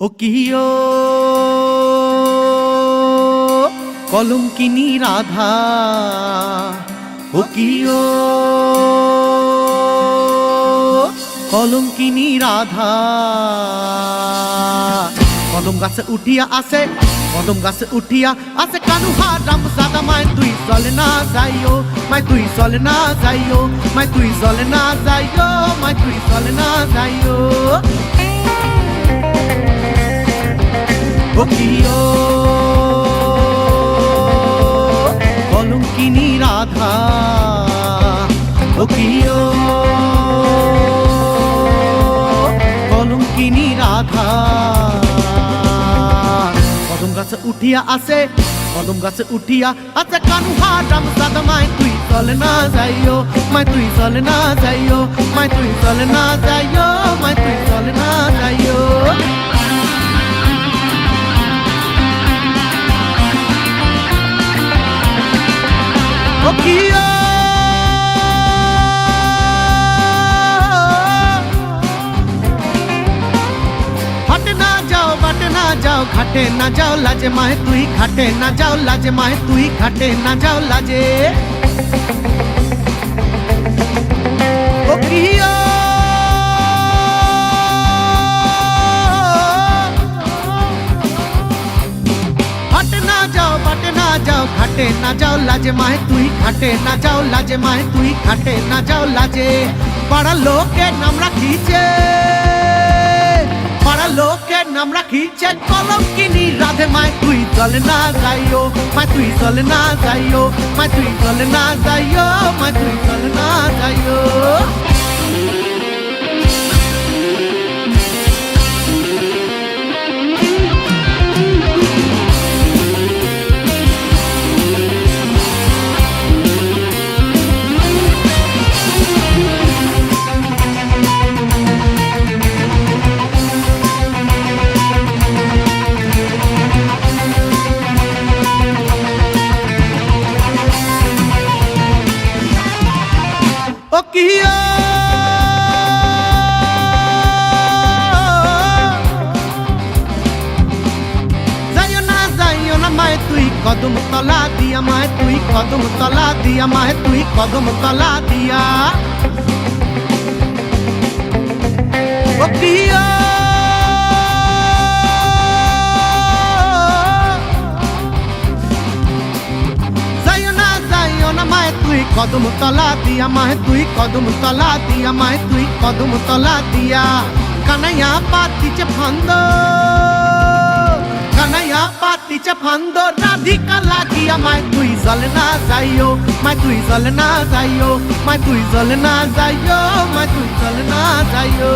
ও কিও কলম কিনি রাধা। ও কিও কলম কিনি রাধা। কদম গাছে উঠিয়া আসে, কদম গাছে উঠিয়া আসে। কানু হারাম সাদা, মাই তুই চলে না যাইও, মাই তুই চলে না যাইও, মাই তুই চলে না যাইও, মাই তুই চলে না যাইও। ও কিও কলঙ্কিনী রাধা ও কিও কলঙ্কিনী রাধা। কদম গাছে উঠিয়া আসে, কদম গাছে উঠিয়া আছে কানু হারাম সাদা মাই তুই চলে না যাইও, মাই তুই চলে না যাইও, মাই তুই চলে না যাইও, মাই তুই চলে না যাইও। হাটে না যাও বাটে না যাও খাটে না যাও লাজে মাহে তুই খাটে না যাও লাজে মাহে তুই খাটে না যাও লাজে কিও হাটে না যাও বাটে না যাও, খাটে না যাও, লাজে মাহে তুই খাটে না যাও, লাজে মাহে তুই খাটে না যাও, লাজে। পাড়া লোকের নাম রাখিছে, পাড়া লোকের নাম রাখিছে কলম কিনি রাধে মায় তুই চলে না যাইও মায় তুই চলে না যাইও মায় তুই চলে না যাইও মায় তুই চলে না যাইও ও কিও যাইও না যাইও না, মায় তুই কদম তলা দিয়া, মায় তুই কদম তলা দিয়া, মায় তুই কদম তলা দিয়া। ও কদম তলা দিয়া মায় তুই, কদম তলা দিয়া মায় তুই, কদম তলা দিয়া। কানাইয়া পাতিছে ফান্দ, কানাইয়া পাতিছে ফান্দ, রাধিকা লাগিয়া মায় তুই জলে না যাইও মায় তুই জলে না যাইও মায় তুই জলে না যাইও মায় তুই জলে না যাইও।